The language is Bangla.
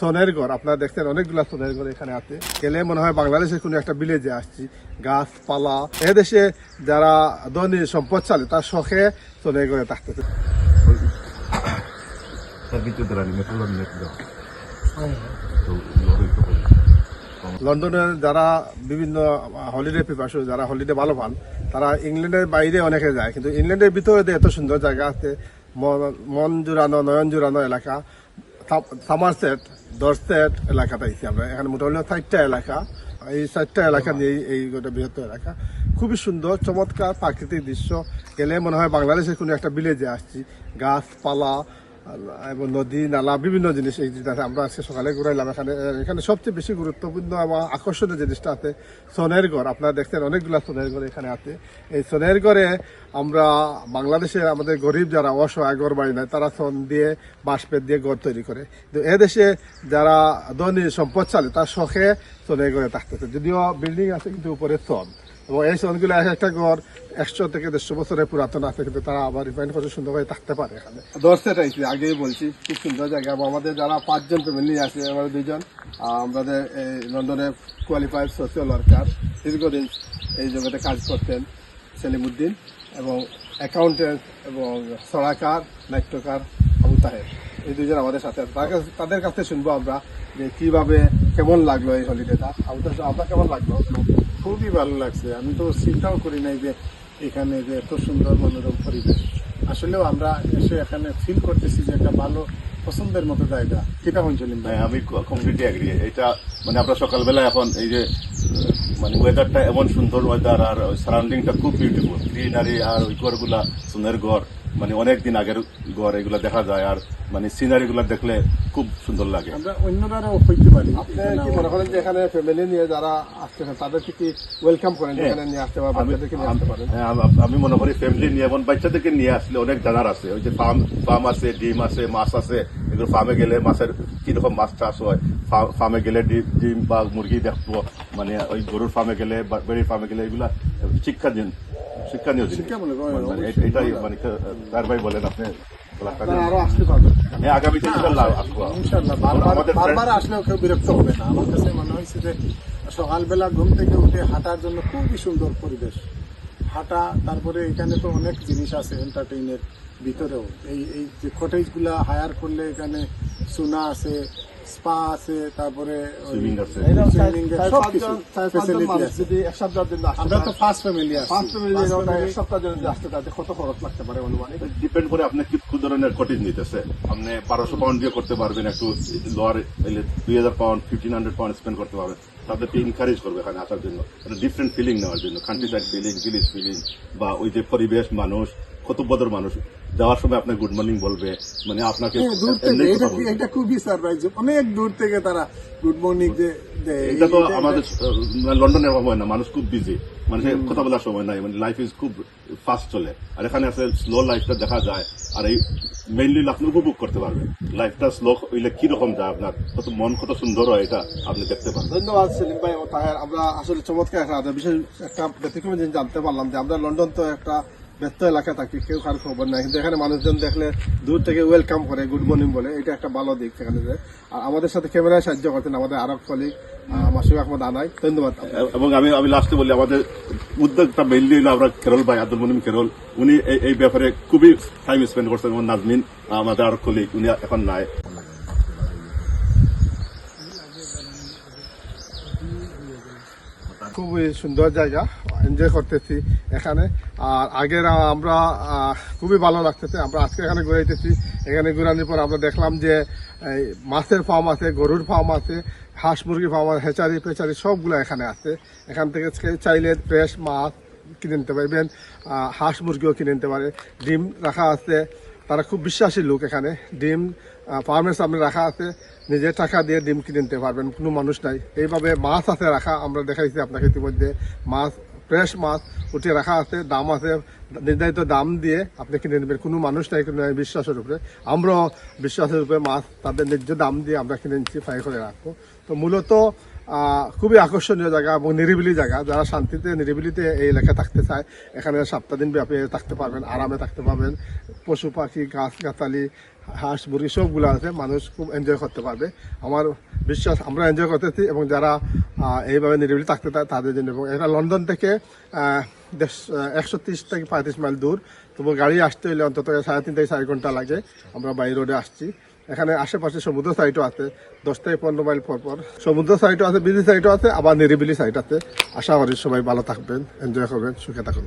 সোনের ঘর আপনারা দেখছেন অনেকগুলা সোনের ঘর এখানে আছে। গেলে মনে হয় বাংলাদেশের কোনো একটা ভিলেজে আসছি। গাছপালা। এদেশে যারা ধনী সম্পদশালী তার শখে সোনের ঘরে থাকতেছে। servizio della metro metro. তো লরি তো বলে। লন্ডনের যারা বিভিন্ন হলিডে পিপাসু যারা হলিডে ভালো পান তারা ইংল্যান্ডের বাইরে অনেকে যায়। কিন্তু ইংল্যান্ডের ভিতরে এত সুন্দর জায়গা আছে। মন- মন জুড়ানো নয়ন জুড়ানো এলাকা। সামারসেট দরসেট এলাকাটা আইছি আমরা। এখানে মোটামুটি চারটা এলাকা। এই চারটা এলাকা নিয়ে এই গোটা বৃহত্তর এলাকা। খুবই সুন্দর, চমৎকার প্রাকৃতিক দৃশ্য। গেলে মনে হয় বাংলাদেশের কোনো একটা ভিলেজে আসছি। গাছপালা এবং নদী, নালা, বিভিন্ন জিনিস এই আমরা আজকে সকালে ঘুরাইলাম। এখানে এখানে সবচেয়ে বেশি গুরুত্বপূর্ণ এবং আকর্ষণীয় জিনিসটা আছে সোনের ঘর। আপনারা দেখছেন অনেকগুলা সোনের ঘর এখানে আছে। এই সোনের ঘরে আমরা বাংলাদেশে আমাদের গরিব যারা, অসহায় ঘর বাড়ি নাই, তারা সোন দিয়ে, বাঁশপেট দিয়ে ঘর তৈরি করে। কিন্তু এদেশে যারা ধনী, সম্পদশালী, তার শখে সোনের ঘরে থাকতেছে। যদিও বিল্ডিং আছে, কিন্তু উপরে সন। এবং এই সনগুলো এক একটা ঘর একশো থেকে দেড়শো বছরের পুরাতন আছে কিন্তু তারা আবার রিফাইন করে সুন্দরভাবে থাকতে পারে এখানে। দর্শক আইসি আগেই বলছি খুব সুন্দর জায়গা। এবং আমাদের যারা পাঁচজন ফ্যামিলি আছে আমাদের দুইজন আহ, আমাদের এই লন্ডনে কোয়ালিফাইড সোশ্যাল ওয়ার্কার দীর্ঘদিন এই জগতে কাজ করতেন সেলিমুদ্দিন এবং অ্যাকাউন্টেন্ট এবং সড়াকার নাট্যকার আবু তাহের। এই দুজন আমাদের সাথে তাদের কাছে শুনব আমরা যে কীভাবে কেমন লাগল এই হলিডেটা আবু তাহের আপনার কেমন লাগল? খুবই ভালো লাগছে। আমি তো চিন্তাও করি নাই যে এখানে যে এত সুন্দর মনোরম পরিবেশ। আসলেও আমরা এসে এখানে ফিল করতেছি যে একটা ভালো, পছন্দের মতো জায়গা। কেটা হয়েছিলেন ভাই? আমি কমপ্লিটলি এগ্রি এটা মানে আমরা সকালবেলা এখন এই যে মানে ওয়েদারটা এমন সুন্দর ওয়েদার আর সারাউন্ডিংটা খুব বিউটিফুল গ্রিনারি আর ওই ঘরগুলা সোনের ঘর। মানে অনেক দিন আগের ঘর এগুলা দেখা যায় আর মানে সিনারি গুলা দেখলে খুব সুন্দর লাগে। আমরা অন্যরাও হইতে পারি। আপনি কি মনে করেন যে এখানে ফ্যামিলি নিয়ে যারা আসতেছেন তাদেরকে কি ওয়েলকাম করেন এখানে নিয়ে আসতে পারবেন আমি বাচ্চাদেরকে নিয়ে আসতে পারেন? হ্যাঁ, আমি মনে করি ফ্যামিলি নিয়ে এবং বাচ্চাদেরকে নিয়ে আসলে অনেক জানার আছে। ওই যে ফার্ম ফার্ম আছে ডিম আছে মাছ আছে। এগুলো ফার্মে গেলে মাছের কীরকম মাছ চাষ হয়? ফার্মে গেলে ডি- ডিম বা মুরগি দেখব। মানে ওই গরুর ফার্মে গেলে বেড়ির ফার্মে গেলে এগুলা শিক্ষা দিন শিক্ষণীয় জিনিস। মানে এটাই মানে তার ভাই বলেন আপনি আরও আসতে পারবেন হ্যাঁ আগামীতে ইনশাল্লাহ আসব। ইনশাল্লাহ বারবার আসলেও কেউ বিরক্ত হবে না। আমার কাছে মনে হয়েছে যে সকালবেলা ঘুম থেকে উঠে হাঁটার জন্য খুবই সুন্দর পরিবেশ। হাঁটা তারপরে এখানে তো অনেক জিনিস আছে এন্টারটেইনের ভিতরেও। এই এই যে কটেজগুলা হায়ার করলে এখানে সোনা আছে স্পা আছে তারপরে আমরা তো ফার্স্ট ফ্যামিলি কত খরচ লাগতে পারে অনুমানিক? ডিপেন্ড করে আপনি কি ধরনের কটেজ নিতেছে। আপনি বারোশো পাউন্ড দিয়ে করতে পারবেন একটু লোয়ার দুই হাজার pound fifteen hundred pound spend করতে পারবেন। তাদেরকে ইনকারেজ করবে এখানে আসার জন্য। ডিফারেন্ট ফিলিং নেওয়ার জন্য। Countryside feeling village feeling বা ওই যে পরিবেশ মানুষ কত বদর মানুষ। যাওয়ার সময় আপনার গুড মর্নিং বলবে মানে আপনাকে হ্যাঁ, দূর থেকে এটা খুবই সারপ্রাইজ অনেক দূর থেকে তারা গুড মর্নিং যে এটা তো আমাদের আহ, লন্ডনের সময় না মানুষ খুব বিজি মানুষের কথা বলার সময় নাই মানে লাইফ ইজ খুব ফাস্ট চলে। আর এখানে আছে স্লো লাইফটা দেখা যায় আর এই মেইনলি আপনি উপভোগ করতে পারবেন লাইফটা স্লো হইলে কীরকম যায় আপনার? কত মন কত সুন্দর হয় এটা আপনি দেখতে পারবেন। ধন্যবাদ সেলিম ভাই ও তাহের। আমরা আসলে চমৎকার একটা বিশেষ একটা ব্যতিক্রমী জিনিস জানতে পারলাম যে আমরা লন্ডন তো একটা ব্যস্ত এলাকা থাকি কেউ কারও খবর নাই। কিন্তু এখানে মানুষজন দেখলে দূর থেকে ওয়েলকাম করে গুড মর্নিং বলে। এটা একটা ভালো দিক সেখানে যে। আর আমাদের সাথে ক্যামেরায় সাহায্য করতেন আমাদের আরব কলিগ মাসুক আহমদ আনাই। ধন্যবাদ এবং আমি আমি লাস্টে বলি আমাদের উদ্যোগটা মেইনলি হলো আমরা কেরল ভাই আব্দুল মনিম কেরল। উনি এই- এই ব্যাপারে খুবই টাইম স্পেন্ড করছেন এবং নাজমিন আমাদের আর কলিগ উনি এখন নাই। খুবই সুন্দর জায়গা। এনজয় করতেছি এখানে। আর আগের আমরা খুবই ভালো লাগতেছে। আমরা আজকে এখানে ঘুরাইতেছি এখানে ঘুরানোর পর আমরা দেখলাম যে মাছের ফার্ম আছে গরুর ফার্ম আছে হাঁস মুরগির ফার্ম আছে হেচারি পেচারি সবগুলো এখানে আছে। এখান থেকে চাইলে ফ্রেশ মাছ কিনে নিতে পারবেন আহ, হাঁস মুরগিও কিনে নিতে পারে। ডিম রাখা আছে। তারা খুব বিশ্বাসী লোক এখানে। ডিম ফার্মের সামনে রাখা আছে। নিজের টাকা দিয়ে ডিম কিনে নিতে পারবেন কোনো মানুষ নাই। এইভাবে মাছ আছে রাখা আমরা দেখাইছি আপনাকে ইতিমধ্যে। মাছ ফ্রেশ মাছ উঠে রাখা আছে, দাম আছে। নির্ধারিত দাম দিয়ে আপনি কিনে নেবেন। কোনো মানুষ নাই, কিনে বিশ্বাসের উপরে। আমরাও বিশ্বাসের উপরে মাছ তাদের ন্যায্য দাম দিয়ে আমরা কিনে নিচ্ছি ফ্রাই করে রাখব। তো মূলত খুবই আকর্ষণীয় জায়গা এবং নিরিবিলি জায়গা। যারা শান্তিতে, নিরিবিলিতে এই এলাকায় থাকতে চায়, এখানে সপ্তাহ দিন ব্যাপী থাকতে পারবেন, আরামে থাকতে পারবেন। পশু পাখি গাছ গাছালি হাঁস, মুরগি সবগুলো আছে, মানুষ খুব এনজয় করতে পারবে। আমার বিশ্বাস, আমরা এনজয় করতেছি এবং যারা এইভাবে নিরিবিলি থাকতে চায় তাদের জন্য। এবং এটা লন্ডন থেকে একশো তিরিশ থেকে পঁয়ত্রিশ মাইল দূর। তবু গাড়ি আসতে হলে অন্তত সাড়ে তিন থেকে চার ঘণ্টা লাগে। আমরা বাই রোডে আসছি। এখানে আশেপাশে সমুদ্র সাইটও আছে। দশ থেকে পনেরো মাইল পর পর সমুদ্র সাইটও আছে বিজি সাইটও আছে, আবার নিরিবিলি সাইট আছে। আশা করি সবাই ভালো থাকবেন এনজয় করবেন, সুখে থাকুন।